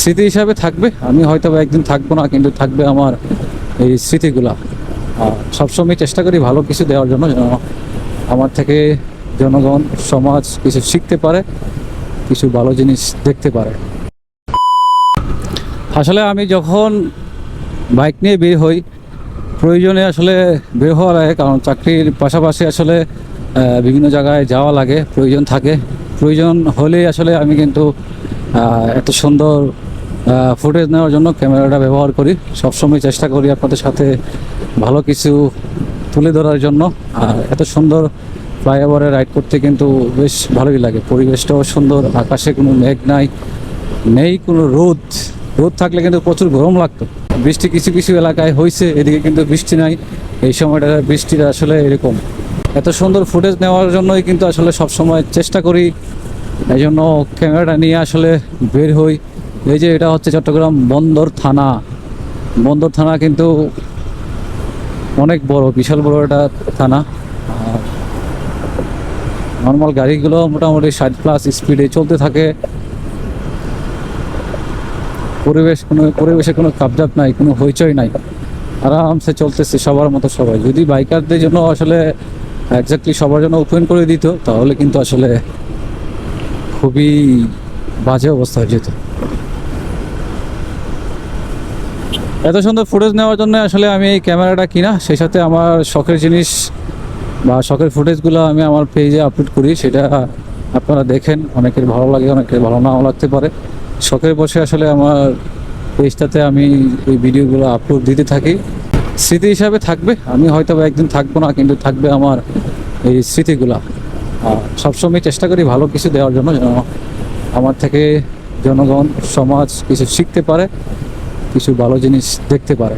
স্মৃতি হিসাবে থাকবে। আমি হয়তো একদিন থাকব না, কিন্তু থাকবে আমার এই স্মৃতিগুলা। সবসময় চেষ্টা করি ভালো কিছু দেওয়ার জন্য যেন আমার থেকে জনগণ, সমাজ কিছু শিখতে পারে, কিছু ভালো জিনিস দেখতে পারে। আসলে আমি যখন বাইক নিয়ে বের হই, প্রয়োজনে আসলে বের হওয়া লাগে, কারণ চাকরির পাশাপাশি আসলে বিভিন্ন জায়গায় যাওয়া লাগে, প্রয়োজন থাকে। প্রয়োজন হলেই আসলে আমি কিন্তু এত সুন্দর ফুটেজ নেওয়ার জন্য ক্যামেরাটা ব্যবহার করি। সবসময় চেষ্টা করি আপনাদের সাথে ভালো কিছু তুলে ধরার জন্য। আর এত সুন্দর ফ্লাইওভারে রাইড করতে কিন্তু বেশ ভালোই লাগে। পরিবেশটাও সুন্দর, আকাশে কোনো মেঘ নাই, নেই কোনো রোদ। রোদ থাকলে কিন্তু প্রচুর গরম লাগতো। বৃষ্টি কিছু কিছু এলাকায় হয়েছে, এদিকে কিন্তু বৃষ্টি নাই। এই সময়টা বৃষ্টিটা আসলে এরকম। এত সুন্দর ফুটেজ নেওয়ার জন্যই কিন্তু আসলে সব সময় চেষ্টা করি এই জন্য ক্যামেরাটা নিয়ে আসলে বের হই। এই যে এটা হচ্ছে চট্টগ্রাম বন্দর থানা। বন্দর থানা কিন্তু অনেক বড়, বিশাল বড় একটা থানা। নর্মাল গাড়িগুলো মোটামুটি ষাট প্লাস স্পিডে চলতে থাকে। পরিবেশ কোনো, পরিবেশে কোনো কাবজাব নাই, কোনো হইচই নাই। আরামসে চলতেছে সবার মতো সবাই। যদি বাইকারদের জন্য আসলে একজাক্টলি সবার জন্য ওপেন করে দিত, তাহলে কিন্তু আসলে খুবই বাজে অবস্থা হয়ে যেত এত সুন্দর ফুটেজ নেওয়ার জন্য আসলে আমি এই ক্যামেরাটা কিনা, সেই সাথে আমার শখের জিনিস বা শখের ফুটেজগুলো আমি আমার পেজে আপলোড করি, সেটা আপনারা দেখেন, অনেকের ভালো লাগে, অনেকের ভালো নাও লাগতে পারে। শখের বসে আসলে আমার পেজটাতে আমি এই ভিডিওগুলো আপলোড দিতে থাকি। স্মৃতি হিসাবে থাকবে, আমি হয়তো একদিন থাকব না, কিন্তু থাকবে আমার এই স্মৃতিগুলা। সবসময় চেষ্টা করি ভালো কিছু দেওয়ার জন্য আমার থেকে জনগণ, সমাজ কিছু শিখতে পারে, কিছু ভালো জিনিস দেখতে পারে।